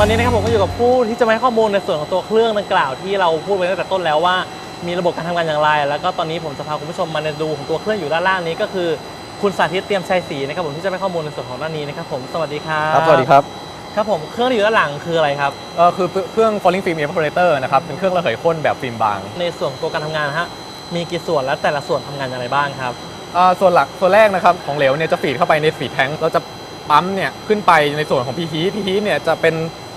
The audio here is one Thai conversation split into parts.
ตอนนี้นะครับผมก็อยู่กับผู้ที่จะมาให้ข้อมูลในส่วนของตัวเครื่องดังกล่าวที่เราพูดไปตั้งแต่ต้นแล้วว่า มีระบบการทำงานอย่างไร แล้วก็ตอนนี้ผมจะพาคุณผู้ชมมาในดูของตัวเครื่องอยู่ด้านล่างนี้ก็คือ คุณสาธิตเตรียมชัยศรีนะครับผมที่จะให้ข้อมูลในส่วนของด้านนี้นะครับผมสวัสดีครับครับสวัสดีครับครับผมเครื่องที่อยู่ด้านหลังคืออะไรครับเอ่อคือเครื่อง falling film evaporator นะครับเป็นเครื่องระเหยข้นแบบฟิล์มบาง ในส่วนของตัวการทำงานฮะมีกี่ส่วนและแต่ละส่วนทำงานอย่างไรบ้างครับอ่าส่วนหลักส่วนแรกนะครับของเหลวเนี่ยจะฟีดเข้าไปในฟีดแทงเราจะปั๊มเนี่ยขึ้นไปในส่วนของพีฮีพีฮีเนี่ยจะเป็นอ่า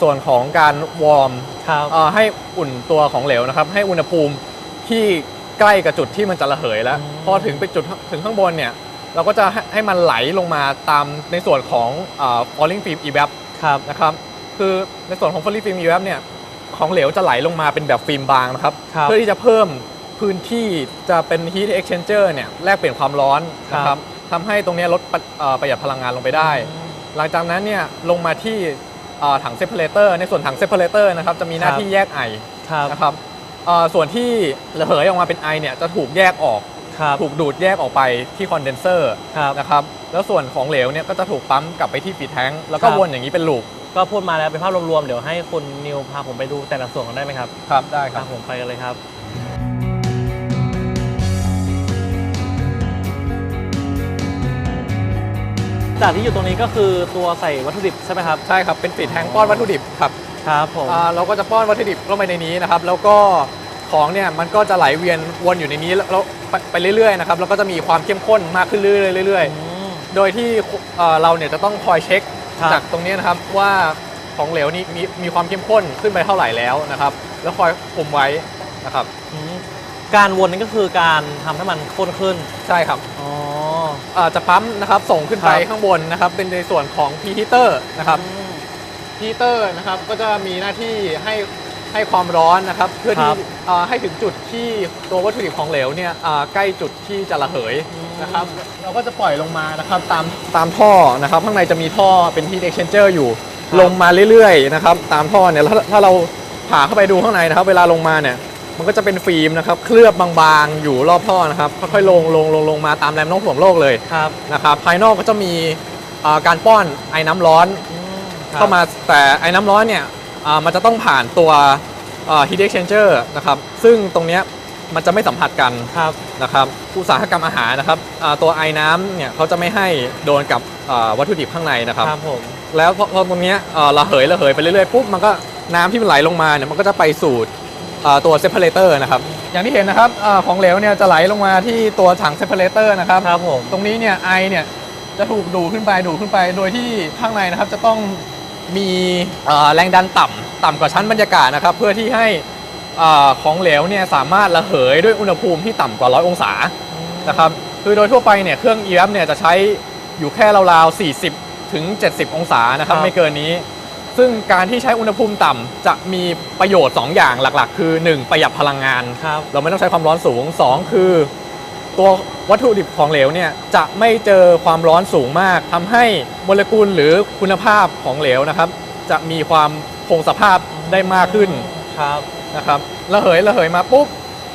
ส่วนของการวอร์มครับอ่าให้อุ่นตัวของเหลวนะครับ ให้อุณหภูมิที่ใกล้กับจุดที่มันจะระเหยแล้วอืมพอถึงไปจุดถึงข้างบนเนี่ย เราก็จะให้ให้มันไหลลงมาตามในส่วนของอ่า falling film evap ครับนะครับ คือในส่วนของ falling film evap เนี่ยของเหลวจะไหลลงมาเป็นแบบฟิล์มบางนะครับครับเพื่อที่จะเพิ่มพื้นที่จะเป็น heat exchanger เนี่ยแลกเปลี่ยนความร้อนนะคครัรับบทำให้ตรงเนี้ยลดปะเอ่อประหยัดพลังงานลงไปได้ หลังจากนั้นเนี่ยลงมาที่ เอ่อถัง separator ในส่วนถัง separator นะครับจะมีหน้าครับที่แยกไอครับนะครับเอ่อส่วนที่ระเหยออกมาเป็นไอเนี่ยจะถูกแยกออกครับถูกดูดแยกออกไปที่คอนเดนเซอร์ครับนะครับแล้วส่วนของเหลวเนี่ยก็จะถูกปั๊มกลับไปที่ฟีดแทงแล้วก็ครับวนอย่างนี้เป็นลูปก็พูดมาแล้วเป็นภาพรวมๆเดี๋ยวให้คุณนิวพาผมไปดูแต่ละส่วนกันได้ไหมครับครับได้คครัรับบผมไปกันเลยครับ จากที่อยู่ตรงนี้ก็คือตัวใส่วัตถุดิบใช่ไหมครับ ใช่ครับ เป็นฟีดแทงป้อนวัตถุดิบครับครับผมอ่าเราก็จะป้อนวัตถุดิบลงไปในนี้นะครับ แล้วก็ของเนี่ยมันก็จะไหลเวียนวนอยู่ในนี้แล้วแล้วไปไปเรื่อยๆนะครับแล้วก็จะมีความเข้มข้นมากขึ้นเรื่อยๆเรื่อยอืมๆโดยที่เอ่อเราเนี่ยจะต้องคอยเช็คครับจากตรงนี้นะครับว่าของเหลวนี้มีมีความเข้มข้นขึ้นไปเท่าไหร่แล้วนะครับ แล้วคอยคุมไว้นะครับอืมการวนนี่ก็คือการทำให้มันข้นขึ้นใช่ครับอ๋ออ่า จะปั๊มนะครับส่งขึ้นไปครับข้างบนนะครับ เป็นในส่วนของ preheater นะครับอืม preheater นะครับก็จะมีหน้าที่ให้ให้ความร้อนนะครับ เพื่อครัที่บอ่าให้ถึงจุดที่ตัววัตถุดิบของเหลวเนี่ยอ่าใกล้จุดที่จะระเหยอืมนะครับ เราก็จะปล่อยลงมานะครับตามตามท่อนะครับ ข้างในจะมีท่อเป็น heat exchanger อยู่ลงมาเรื่อยๆนะครับ ตามท่อเนี่ยแล้วถ้าถ้าเราผ่าเข้าไปดูข้างในนะครับ เวลาลงมาเนี่ย มันก็จะเป็นฟิล์มนะครับเคลือบบางๆ อยู่รอบท่อนะครับค่อยๆลงลงลงลงมาตามแรงโน้มถ่วงโลกเลยครับนะครับภายนอกก็จะมีอ่าการป้อนไอ้น้ำร้อนอืมครับเข้ามาแต่ไอ้น้ำร้อนเนี่ยอ่ามันจะต้องผ่านตัวอ่า heat exchanger นะครับซึ่งตรงเนี้ยมันจะไม่สัมผัสกันครับนะครับอุตสาหกรรมอาหารนะครับอ่าตัวไอ้น้ำเนี่ยเขาจะไม่ให้โดนกับอ่าวัตถุดิบข้างในนะครับครับผมแล้วพอพอตรงเนี้ยเอ่อระเหยระเหยไปเรื่อยๆปุ๊บมันก็น้ำที่มันไหลลงมาเนี่ยมันก็จะไปสู่เอ่อ ตัวเซปเปอเรเตอร์นะครับ อย่างที่เห็นนะครับเออของเหลวเนี่ยจะไหลลงมาที่ตัวถังเซปเปอเรเตอร์นะครับครับผมตรงนี้เนี่ยไอเนี่ยจะถูกดูดขึ้นไปดูดขึ้นไป โดยที่ข้างในนะครับจะต้องมีเอ่อแรงดันต่ำต่ำกว่าชั้นบรรยากาศนะครับ เพื่อที่ให้เอ่อของเหลวเนี่ยสามารถระเหยด้วยอุณหภูมิที่ต่ำกว่า100องศานะครับคือโดยทั่วไปเนี่ยเครื่อง EF เนี่ยจะใช้อยู่แค่ราวๆ40 ถึง 70 องศานะครับครับไม่เกินนี้ ซึ่งการที่ใช้อุณหภูมิต่ำจะมีประโยชน์ 2 อย่างหลักๆ คือ 1 ประหยัดพลังงาน ครับเราไม่ต้องใช้ความร้อนสูง 2 คือ ตัววัตถุดิบของเหลวเนี่ยจะไม่เจอความร้อนสูงมากทำให้โมเลกุลหรือคุณภาพของเหลวนะครับ จะมีความคงสภาพได้มากขึ้น ครับ นะครับระเหยระเหยมาปุ๊บ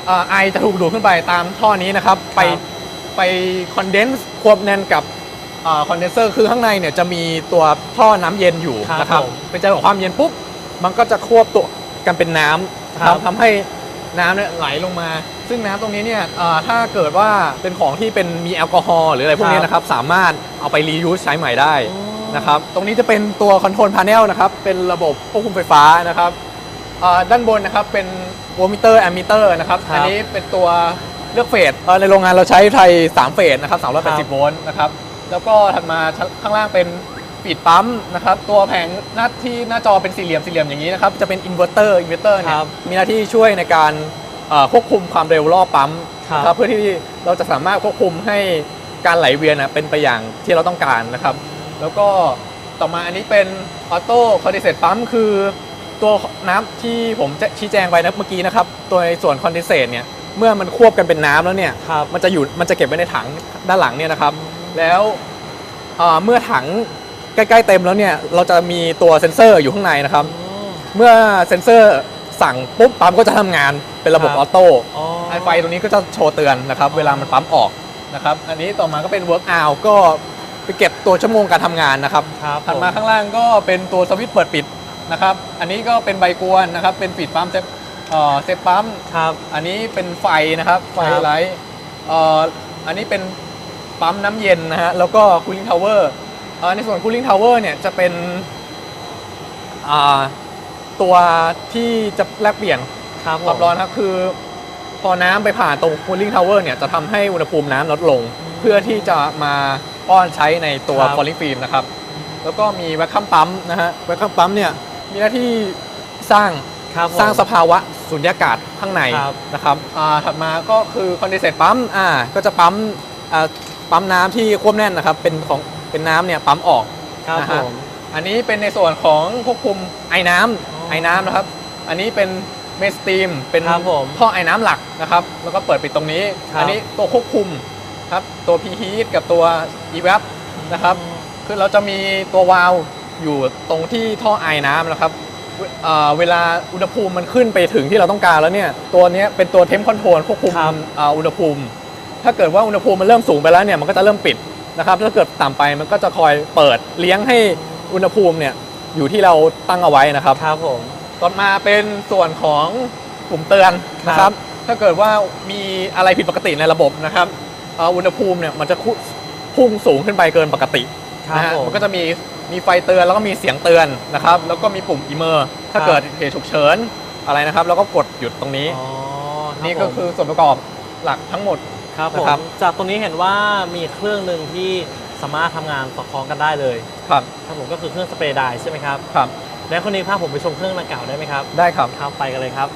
เอ่อไอจะถูกดูดขึ้นไปตามท่อนี้นะครับ ไปครับ ไปคอนเดนซ์ควบแน่นกับ คอนเดนเซอร์คือข้างในเนี่ยจะมีตัวท่อน้ำเย็นอยู่ครับนะครับผมไปเจอกับความเย็นปุ๊บมันก็จะควบตัวกันเป็นน้ำนะคครัรับบทำให้น้ำเนี่ยไหลลงมา ซึ่งน้ำตรงนี้เนี่ยเอ่อถ้าเกิดว่าเป็นของที่เป็นมีแอลกอฮอล์หรืออะไรพวกนี้นะครับสามารถเอาไปรียูสใช้ใหม่ได้อืมนะครับตรงนี้จะเป็นตัวคอนโทรลพา n เนลนะครับเป็นระบบควบคุมไฟฟ้านะครับเอ่อด้านบนนะครับเป็นโวลต์มิเตอร์แอมมิเตอร์นะครับครับอันนี้เป็นตัวเลือกเฟสเอ่อในโรงงานเราใช้ไทย 3 เฟสนะครับครับ380 โวลต์นะครับ แล้วก็ถัดมาชั้นข้างล่างเป็นปีดปั๊มนะครับ ตัวแผงหน้าที่หน้าจอเป็นสี่เหลี่ยมสี่เหลี่ยมอย่างนี้นะครับ จะเป็นอินเวอร์เตอร์อินเวอร์เตอร์เนี่คยรับมีหน้าที่ช่วยในการเอ่อควบคุมความเร็วรอบปั๊มครับ นะครับเพื่อที่เราจะสามารถควบคุมให้การไหลเวียนนะเป็นไปอย่างที่เราต้องการนะครับ แล้วก็ต่อมาอันนี้เป็นออโต้คอนเดนเซตปั๊มคือ ตัวน้ำที่ผมจะชี้แจงไปนะเมื่อกี้นะครับ ตัวในส่วนคอนเดนเซตเนี่ยเมื่อมันควบกันเป็นน้ำแล้วเนี่ย ครับ มันจะอยู่มันจะเก็บไว้ในถังด้านหลังเนี่ยนะครับ แล้วเอ่อเมื่อถังใกล้ๆเต็มแล้วเนี่ยเราจะมีตัวเซ็นเซอร์อยู่ข้างในนะครับอืมเมื่อเซ็นเซอร์สั่งปุ๊บปั๊มก็จะทำงานเป็นระบบครับออโต้อ๋อไอไฟตรงนี้ก็จะโชว์เตือนนะครับ เวลามันปั๊มออกนะครับ อันนี้ต่อมาก็เป็น work out ก็ไปเก็บตัวชั่วโมงการทำงานนะครับครับถัดมาผข้างล่างก็เป็นตัวสวิตช์เปิดปิดนะครับ อันนี้ก็เป็นใบกวนนะครับ เป็นฟีดปั๊มเซฟเอ่อเซฟปั๊มครับ อันนี้เป็นไฟนะครับ ไฟครับไลท์เอ่ออันนี้เป็น ปั๊มน้ำเย็นนะฮะ แล้วก็คูลิ่งทาวเวอร์ในส่วนคูลิ่งทาวเวอร์เนี่ยจะเป็นอ่าตัวที่จะแลกเปลี่ยนครับความร้อนครับคือ พอน้ำไปผ่านตรงคูลิ่งทาวเวอร์เนี่ยจะทำให้อุณหภูมิน้ำลดลง เพื่อที่จะมาป้อนใช้ในตัวครับฟอลลิ่งฟิล์มนะครับ แล้วก็มีแวคคัมปั๊มนะฮะแวคคัมปั๊มเนี่ยมีหน้าที่สร้างครับผมสร้างสภาวะสุญญากาศข้างในครับนะครับอ่าถัดมาก็คือคอนเดนเซตปั๊มอ่าก็จะปั๊มอ่า ปั๊มน้ำที่ควบแน่นนะครับ เป็นของเป็นน้ำเนี่ยปั๊มออกครับนะผฮะม อันนี้เป็นในส่วนของควบคุมไอ้น้ำอ๋อไอ้น้ำนะครับ อันนี้เป็นเมสตีมเป็นครับผมท่อไอ้น้ำหลักนะครับ แล้วก็เปิดปิดตรงนี้ ครับ อันี้ตัวควบคุมครับตัว p h e a t กับตัว e v a p นะครับ คือเราจะมีตัววาล์วอยู่ตรงที่ท่อไอน้ำนะครับเวเอ่อเวลาอุณหภูมิมันขึ้นไปถึงที่เราต้องการแล้วเนี่ย ตัวเนี้ยเป็นตัวเทมคอนโทรลควบคุมครับ เอ่ออุณหภูมิ ถ้าเกิดว่าอุณหภูมิมันเริ่มสูงไปแล้วเนี่ยมันก็จะเริ่มปิดนะครับถ้าเกิดต่ำไปมันก็จะคอยเปิดเลี้ยงให้อุณหภูมิเนี่ยอยู่ที่เราตั้งเอาไว้นะครับครับผมต่อมาเป็นส่วนของปุ่มเตือนนะคครัรับบถ้าเกิดว่ามีอะไรผิดปกติในระบบนะครับเอ่ออุณหภูมิเนี่ยมันจะคุพุ่งสูงขึ้นไปเกินปกติครับนะฮะผมมันก็จะมีมีไฟเตือนแล้วก็มีเสียงเตือนนะครับ แล้วก็มีปุ่มอีเมอร์ถ้าครับเกิดเหตุฉุกเฉินอะไรนะครับ แล้วก็กดหยุดตรงนี้อ๋อรับนี่ก็ผมคือส่วนประกอบ หลักทั้งหมด ครับผนะมครับ จากตรงนี้เห็นว่ามีเครื่องหนึ่งที่สามารถทำงานสอดคล้องกันได้เลยครับครับผมก็คือเครื่องสเปรย์ไดร์ใช่ไหมครับครับ และคนนี้พาผมไปชมเครื่องดังกล่าวได้ไหมครับ ได้ครับ ครับไปกันเลยครับ